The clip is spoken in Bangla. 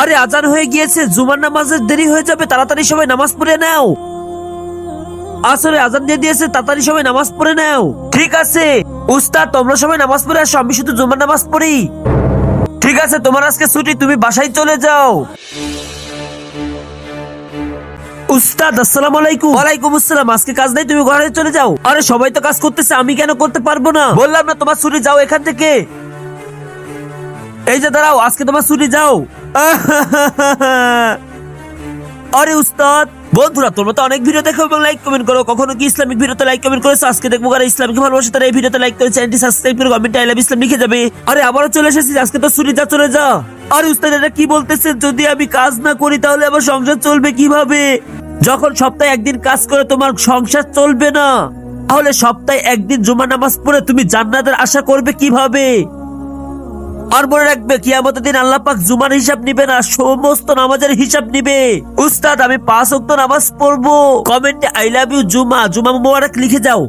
আরে আজান হয়ে গিয়েছে জুমার নামাজের দেরি হয়ে যাবে তাড়াতাড়ি সবাই নামাজ পড়ে নাও। আসলে আজান দিয়ে দিয়েছে তাড়াতাড়ি সবাই নামাজ পড়ে নাও। ঠিক আছে উস্তাদ তোমরা সবাই নামাজ পড়ে আসো আমি শুধু জুমার নামাজ পড়ি। ঠিক আছে তোমার আজকে ছুটি তুমি বাসায় চলে যাও। উস্তাদ আসসালামু আলাইকুম। ওয়ালাইকুম আসসালাম। আজকে কাজ নাই তুমি ঘরে চলে যাও। আরে সবাই তো কাজ করতেছে আমি কেন করতে পারব না? বললাম না তোমার ছুটি যাও এখান থেকে। এই যে দাঁড়াও, আজকে তোমার ছুটি, যাও। আরে উস্তাদ, বন্ধুরা, তোমরা তো অনেক ভিডিও দেখো এবং লাইক কমেন্ট করো। কখনো কি ইসলামিক ভিডিওতে লাইক কমেন্ট করেছ? আজকে দেখব কারা ইসলামিক ভালোবাসে, তারা এই ভিডিওতে লাইক করে চ্যানেলটি সাবস্ক্রাইব করে কমেন্টে আই লাভ ইসলাম লিখে যাবে। আরে, আবারও চলে এসেছি আজকে তো ছুটি, যা, চলে যা। আরে উস্তাদ, এটা কি বলতেছেন যদি আমি কাজ না করি, তাহলে আমার সংসার চলবে কীভাবে? যখন সপ্তাহে একদিন কাজ করে, তোমার সংসার চলবে না। তাহলে সপ্তাহে একদিন জুমা নামাজ পড়ে তুমি জান্নাতের আশা করবে কীভাবে? আর মনে রাখবে, কিয়ামতের দিন আল্লাহ পাক জুমার হিসাব নিবে না, সমস্ত নামাজের হিসাব নিবে। উস্তাদ, আমি পাঁচ অক্ত নামাজ পড়ব। কমেন্টে, আই লাভ ইউ জুমা। জুমা মুবারক লিখে যাও।